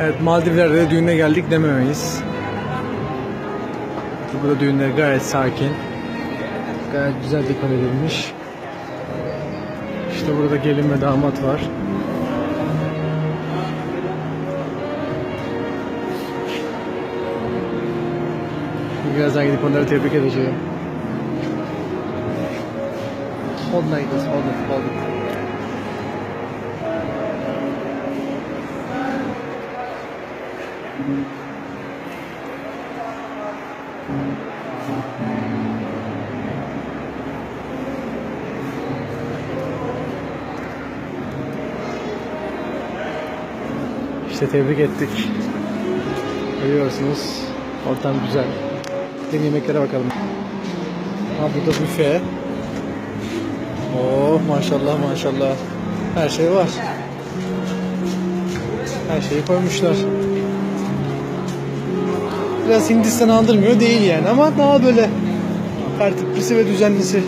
Evet Maldivler'de de düğüne geldik dememeyiz. Burada düğünler gayet sakin. Gayet güzel dekor edilmiş. İşte burada gelin ve damat var. Birazdan gidip onları tebrik edeceğim. Hold this, hold it, hold it. İşte tebrik ettik. Görüyorsunuz. Ortam güzel. Gidelim yemeklere bakalım. Ha burada büfe. Oh maşallah maşallah. Her şey var. Her şeyi koymuşlar. Biraz Hindistan andırmıyor değil yani ama daha böyle tertiplisi ve düzenlisi.